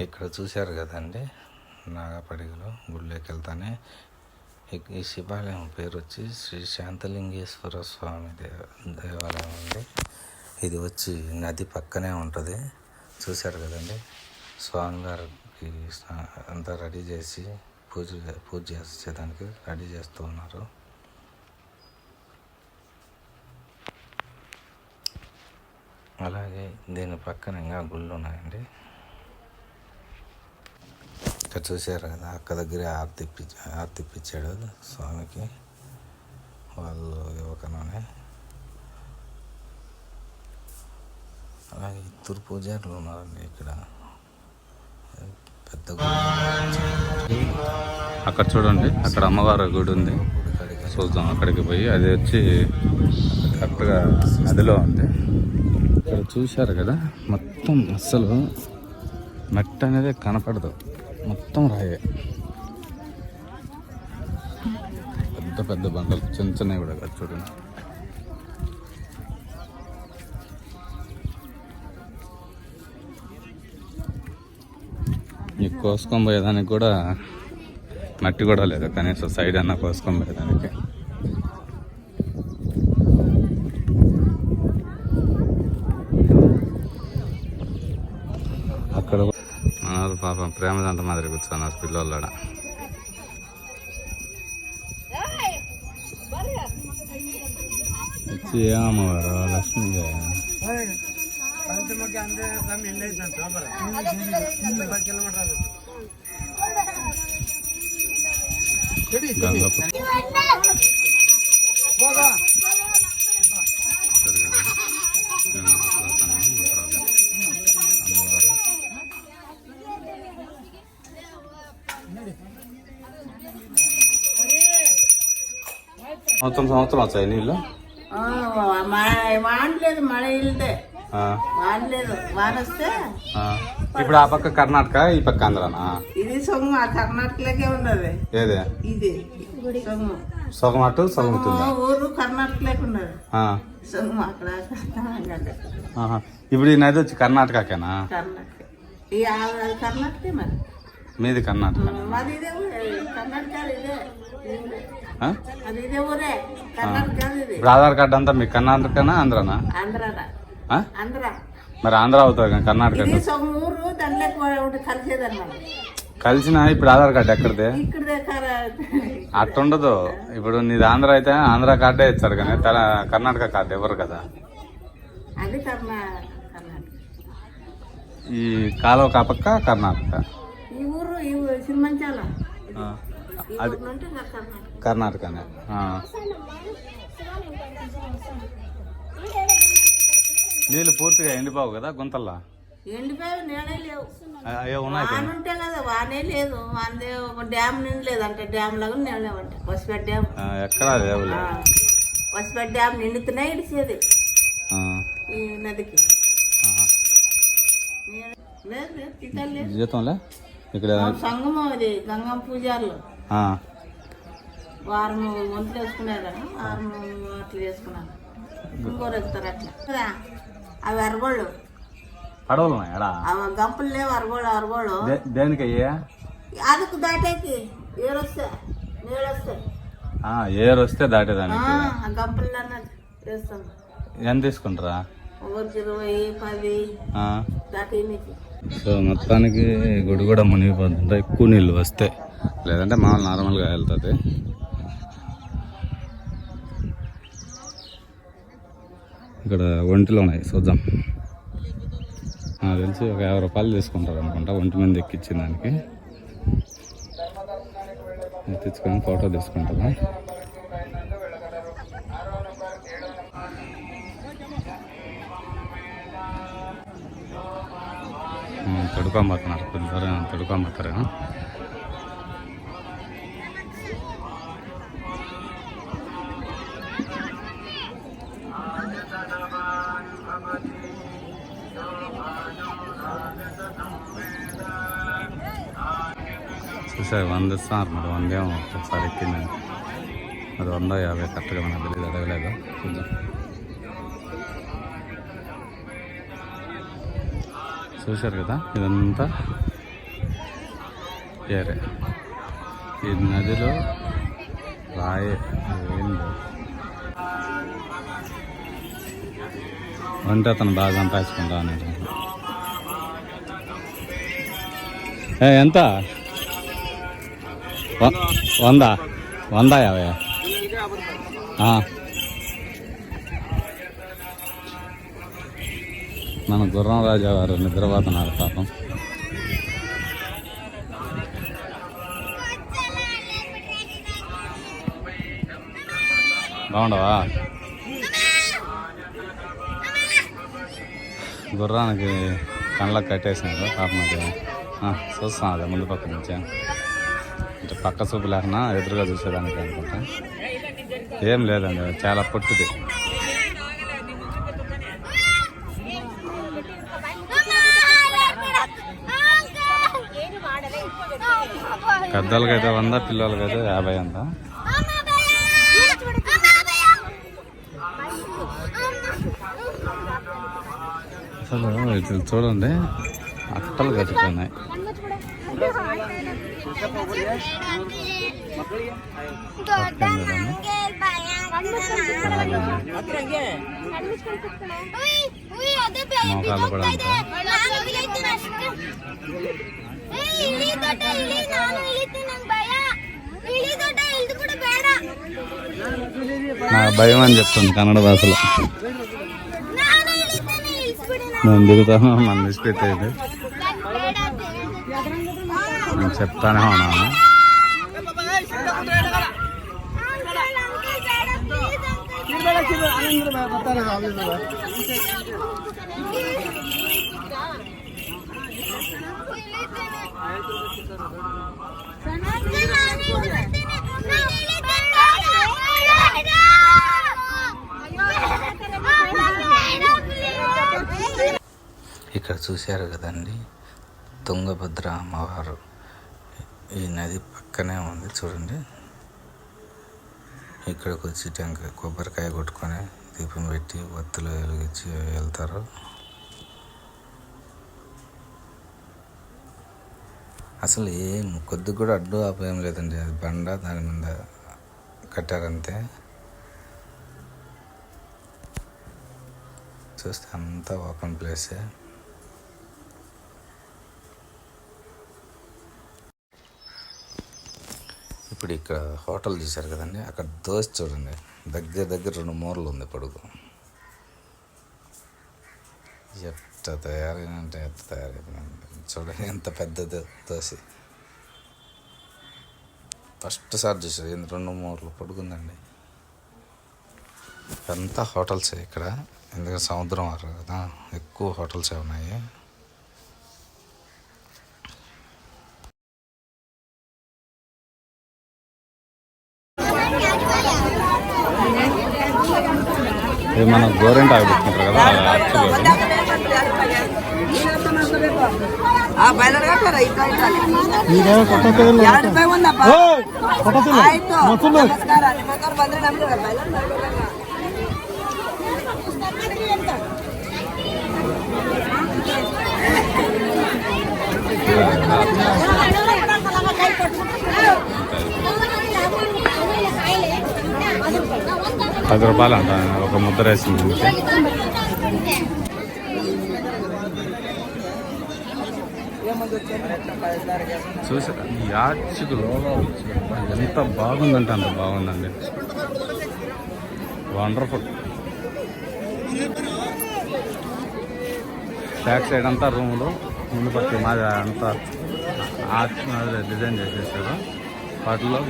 ఇక్కడ చూశారు కదండి నాగపడిగలో గుళ్ళోకి వెళ్తానే ఈ శివాలయం పేరు వచ్చి శ్రీ శాంతలింగేశ్వర స్వామి దేవ దేవాలయం అండి. ఇది వచ్చి నది పక్కనే ఉంటుంది. చూశారు కదండి స్వామివారికి స్నా- అంతా రెడీ చేసి పూజ పూజ చేసేదానికి రెడీ చేస్తూ ఉన్నారు. అలాగే దీని పక్కన ఇంకా గుళ్ళు ఉన్నాయండి ఇక్కడ చూశారు కదా అక్క దగ్గర ఆర్తి ఇప్పించ ఆర్తి ఇప్పించాడు స్వామికి. వాళ్ళు యువకననే. అలాగే ఇద్దరు పూజారులు ఉన్నారండి ఇక్కడ. పెద్ద గుడి. అక్కడ చూడండి అక్కడ అమ్మవారి గుడి ఉంది. చూద్దాం అక్కడికి పోయి అది వచ్చి కరెక్ట్గా నదిలో ఉంది. ఇక్కడ చూశారు కదా మొత్తం అస్సలు మట్టి అనేది కనపడదు. మొత్తం రాయే. పెద్ద పెద్ద బండలు చిన్న చిన్నవి కూడా కాదు చూడండి. ఈ కోసుకొని పోయేదానికి కూడా మట్టి కూడా లేదు కనీసం సైడ్ అన్న కోసుకొని పోయేదానికి అక్కడ ఉన్నారు పాపం ప్రేమదంత మాదిరి కూర్చున్నారు పిల్లోళ్ళ లక్ష్మీదేవి. గంగప్ప సంవత్సరం సంవత్సరం వచ్చాయి నీళ్ళు? ఆ, మా- వానలేదు మడ ఇల్దే ఆ, వానలేదు వాన వస్తే ఆ. ఇప్పుడు ఆ పక్క కర్ణాటక ఈ పక్క ఆంధ్రానా? ఇది సొమ్ము ఆ కర్ణాటకలోకే ఉన్నది. ఏదే? ఇది సొమ్ము. సగం అటు సగం ఆ, అవుతుందా ఊరు కర్ణాటకలోకి సొమ్ము అక్కడ. ఇప్పుడు ఈ నది వచ్చి కర్ణాటకకేనా? కర్ణాటక. ఈ ఆ- అది కర్ణాటకే మరి. మీది కర్ణాటక. మాది ఇదే కర్ణాటక ఇదే. ఇప్పుడు ఆధార్ కార్డు అంతా మీ కర్ణాటకనా ఆంధ్రానా? మరి ఆంధ్ర అవుతుంది కదా కర్ణాటక కలిసిన ఇప్పుడు ఆధార్ కార్డు ఎక్కడిదే? అట్టుండదు. ఇప్పుడు నీది ఆంధ్ర అయితే ఆంధ్ర కార్డే ఇచ్చారు కానీ తెల కర్ణాటక కార్డు ఎవరు కదా. ఈ కాలువ కాపక్క కర్ణాటక. ఈ ఊరు అది కర్ణాటకనే. నీళ్ళు పూర్తిగా ఎండిపోవు కదా గుంతల్లా? ఎండిపోయి నేనే లేవు. అయ్యో ఉన్నాయి వాన ఉంటే కదా వానే లేదు. వానే ఒక డ్యామ్ నిండలేదు అంటే డ్యామ్ లాగా నిండలేమంట వసిపెట్ డ్యామ్. ఎక్కడా లేవులే. ఆ, వసిపెట్ డ్యామ్ నిండుతూనే ఇడిచేది ఆ, ఈ నదికి. జీతంలే ఇక్కడ సంగమం అది గంగమ్మ పూజారులు. ఆ, వారం వంతులు వేసుకునేదాన్ని వారం అట్లా వేసుకున్నాను ఇంకోరు ఎక్కుతారు అట్లా. కదా అవి అరగోళ్ళు. ఉన్నాయి అవి గంపలు లేవు అరగోళ్ళు అరగోళ్ళు. దేనికి అయ్యా? అదుకు దాటేకి ఏరొస్తే నీళ్ళొస్తే ఆ, ఏరు వస్తే దాటేదానికి. ఆ గంపలు అన్నది వేస్తాం. ఎంత తీసుకుంటారా? ఒకరికి ఇరవై పది. దాటేనికి. సో మొత్తానికి గుడి కూడా మునిగిపోతుంటే ఎక్కువ నీళ్ళు వస్తే లేదంటే మామూలు నార్మల్గా వెళ్తుంది. ఇక్కడ ఒంటిలో ఉన్నాయి చూద్దాం. నాకు తెలిసి ఒక యాభై రూపాయలు తీసుకుంటారు అనుకుంటా ఒంటి మీద ఎక్కించిన దానికి. తెచ్చుకొని ఫోటో తీసుకుంటాము తడుకోబోతున్నారు పిల్లలు తడుకోబోతారు చూసారు వంద ఇస్తున్నారు మరి వంద ఏమో ఒకసారి ఎక్కింది మరి వంద యాభై కరెక్ట్గా మనకు తెలియదు అడగలేదు చూద్దాం చూశారు కదా? ఇదంతా ఏరే. ఈ నదిలో రాయి ఏం అంటే అతను బాగా సంపాదించుకుంటా అనేది ఎంత? వంద వంద యాభై ఆ. మన గుర్రం రాజా వారు నిద్రపోతున్నారు పాపం బాగుండవా గుర్రానికి కళ్ళకు కట్టేసినారు పాపం అది ఆ, చూస్తాం అదే ముందు పక్క నుంచి అంటే పక్క చూపు లేకనా ఎదురుగా చూసేదానికి అనుకుంటా. ఏం లేదండి చాలా పొట్టిది. పెద్దలకైతే వంద పిల్లలకైతే యాభై అంత అసలు ఇది చూడండి అట్టలు కట్టుకున్నాయి. మోకాళ్ళు కూడా భయం అని చెప్తుంది కన్నడ భాషలో. నేను దిగుతాను నన్ను విసిపెట్టేది నేను చెప్తానే ఉన్నాను ఇక్కడ చూశారు కదండి. తుంగభద్ర అమ్మవారు. ఈ నది పక్కనే ఉంది చూడండి. ఇక్కడికి వచ్చి టెంకాయ కొబ్బరికాయ కొట్టుకొని దీపం పెట్టి ఒత్తులు వెలిగించి వెళ్తారు. అసలు ఏం కొద్ది కూడా అడ్డు ఆపేం లేదండి. అది బండ దాని మీద కట్టారంతే. చూస్తే అంతా ఓపెన్ ప్లేసే. ఇప్పుడు ఇక్కడ హోటల్ చూశారు కదండి? అక్కడ దోశ చూడండి. దగ్గర దగ్గర రెండు మూరలు ఉంది పొడుగు. ఎట్ట తయారైనంటే ఎట్ట తయారైందండి. చూడండి ఎంత పెద్దది దోశ. ఫస్ట్ సార్ చూసారు రెండు మూరలు పడుకుందండి అంతా హోటల్సే ఇక్కడ? ఎందుకంటే సముద్రం వారు కదా ఎక్కువ హోటల్సే ఉన్నాయి? మనం గోరెంట్ ఆగి పెట్టుకుంటారు కదా యాక్చువల్గా పది రూపాయలు అంట ఒక ముద్ర వేసింది దీనికి. చూసారా ఈ ఎంత బాగుందంటే అంత బాగుందండి వండర్ఫుల్ బ్యాక్ సైడ్ అంతా రూములు ముందు పక్క మాది అంతా ఆర్చ్ మాదిరి డిజైన్ చేసేసారు వాటిలో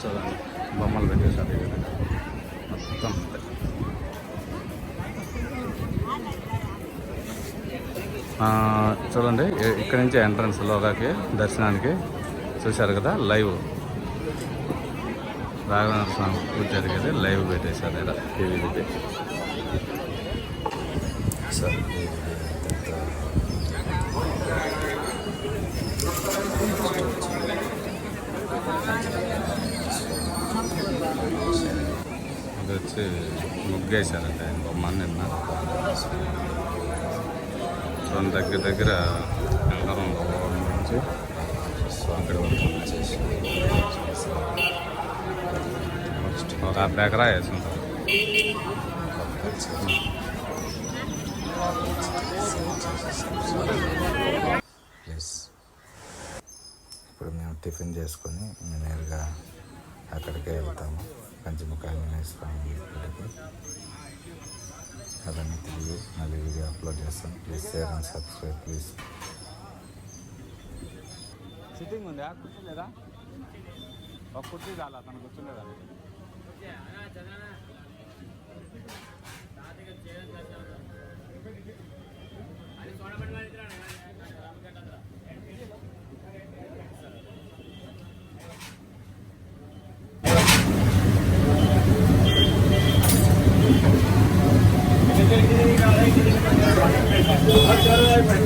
చూడండి బొమ్మలు పెట్టేశారు ఈ విధంగా. మొత్తం చూడండి ఇక్కడ నుంచి ఎంట్రన్స్ లోగాకి దర్శనానికి చూశారు కదా లైవ్ రాఘవేంద్ర స్వామి పూజ జరిగేది లైవ్ పెట్టేశారు ఇక్కడ టీవీ పెట్టి సార్ ఇది వచ్చి ముగ్గేశారంట ఆయన బొమ్మ నిన్న చూడండి దగ్గర దగ్గర అందరం నుంచి ఒక అర్ధ ఎకరా వేసుకుంటాం ప్లస్ ఇప్పుడు మేము టిఫిన్ చేసుకొని నేరుగా అక్కడికే వెళ్తాము పంచముఖ ఆంజనేయ స్వామి గుడికి అవన్నీ తిరిగి మళ్ళీ వీడియో అప్లోడ్ చేస్తాను please share and subscribe please sitting ఉందా కూర్చోలేదా ఒక కుర్చీ చాలా తను కూర్చోలేదా